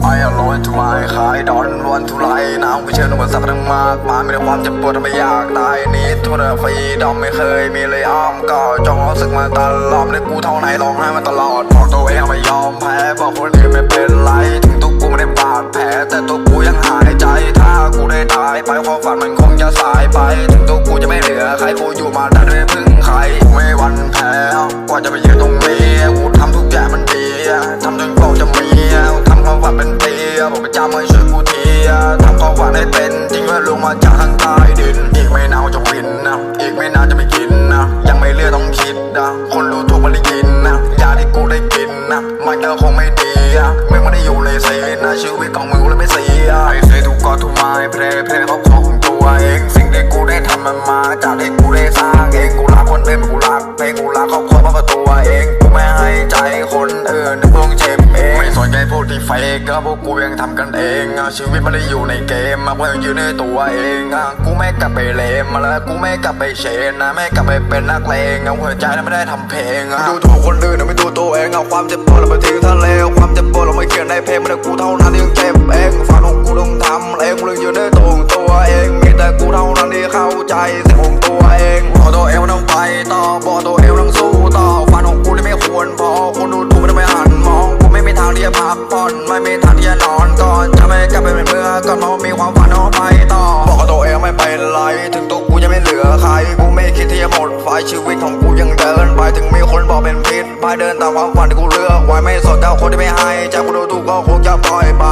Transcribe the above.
ไปอร่อยทุไมขายดอนวันทุไลนาวไปเชิญอุปสรรคทั้งมากมายไม่ได้ความเจ็บปวดทำไม่อยากตายนี้ทุเรฟรีดอมไม่เคยมีเลยอ้อมก็จองรู้สึกมาตลอดเลยกูเท่าไหนร้องไห้มาตลอดบอกตัวเองไม่ยอมแพ้บอกคนอื่นไม่เป็นำความฝันให้เป็นจริงว่าลงมาจากทางใต้ดิน อีกไม่นานจะวินนะอีกไม่นานจะไม่กินนะยังไม่เลือกต้องคิดนะคนรู้ทุกมันได้ยินนะยาที่กูได้กินนะมันก็คงไม่ดีอะไม่ม่ได้อยู่ในเซนนะชีวิตของมึงเลยไม่เสียไอ้เซทุกกอทุกไม้เพลเพลเขาของตัวเองสิ่งที่กูได้ทำมันมาจากที่กูได้สร้างเองกูรักคนเป็นกูรักเพลงกูรักครอบครัวเพราะกับตัวเองกูไม่ให้ใจคน ใจพวกที่เฟก็พวกกูยังทำกันเองชีวิตไม่ได้อยู่ในเกมมาเพื่อยืนในตัวเองกูไม่กลับไปเลมมาแล้วกูไม่กลับไปเชนนะไม่กลับไปเป็นนักเลงเอาหัวใจแล้วไม่ได้ทำเพลงดูถูกคนอื่นแต่ไม่ดูตัวเองเอาความเจ็บปวดเราไปทิ้งทะเลเอาความเจ็บปวดเราไม่เขียนในเพลงไม่ได้กูเท่านั้นที่ยังเจ็บเองฝันของกูต้องทำเองกูเลยยืนในตัว ไฟชีวิตของกูยังเดินไปถึงมีคนบอกเป็นพิษไปเดินตามความฝันที่กูเลือกไว้ไม่สนเจ้าคนที่ไม่ให้ใจกูดูถูกก็คงจะปล่อยไป